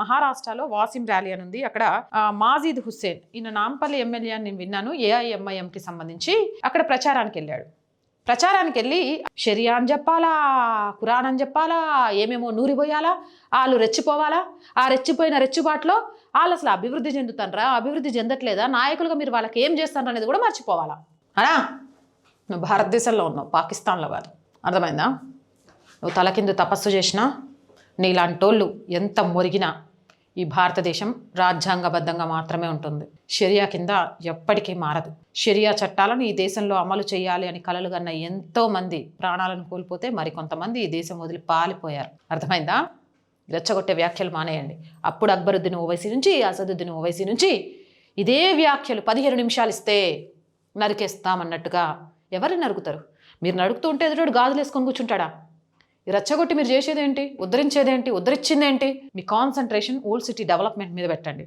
మహారాష్ట్రలో వాసిం ర్యాలీ అని ఉంది. అక్కడ మాజీద్ హుస్సేన్ ఈయన నాంపల్లి ఎమ్మెల్యే అని నేను విన్నాను ఏఐఎంఐఎంకి సంబంధించి అక్కడ ప్రచారానికి వెళ్ళాడు. ప్రచారానికి వెళ్ళి షరియా అని చెప్పాలా ఖురాన్ అని చెప్పాలా ఏమేమో నూరిపోయాలా వాళ్ళు రెచ్చిపోవాలా ఆ రెచ్చిపోయిన రెచ్చుబాట్లో వాళ్ళు అసలు అభివృద్ధి చెందుతారా అభివృద్ధి చెందట్లేదా నాయకులుగా మీరు వాళ్ళకి ఏం చేస్తారా అనేది కూడా మర్చిపోవాలా. అనా నువ్వు భారతదేశంలో ఉన్నావు పాకిస్తాన్లో కాదు. అర్థమైందా? నువ్వు తల కింద తపస్సు చేసినా నీలాంటోళ్ళు ఎంత మొరిగినా ఈ భారతదేశం రాజ్యాంగబద్ధంగా మాత్రమే ఉంటుంది. షరియా కింద ఎప్పటికీ మారదు. షరియా చట్టాలను ఈ దేశంలో అమలు చేయాలి అని కలలు కన్న ఎంతో మంది ప్రాణాలను కోల్పోతే మరికొంతమంది ఈ దేశం వదిలి పాలిపోయారు. అర్థమైందా? రెచ్చగొట్టే వ్యాఖ్యలు మానేయండి. అప్పుడు అక్బరుద్దీన్ ఓవైసీ నుంచి అసదుద్దీన్ ఓవైసీ నుంచి ఇదే వ్యాఖ్యలు పదిహేను నిమిషాలు ఇస్తే నరికేస్తామన్నట్టుగా ఎవరిని నరుకుతారు? మీరు నడుకుతూ ఉంటే ఎదురుడు గాజులు వేసుకొని కూర్చుంటాడా? రెచ్చగొట్టి మీరు చేసేదేంటి? ఉద్ధరించేదేంటి? ఉద్ధరించిందేంటి? మీ కాన్సన్ట్రేషన్ ఓల్డ్ సిటీ డెవలప్మెంట్ మీద పెట్టండి.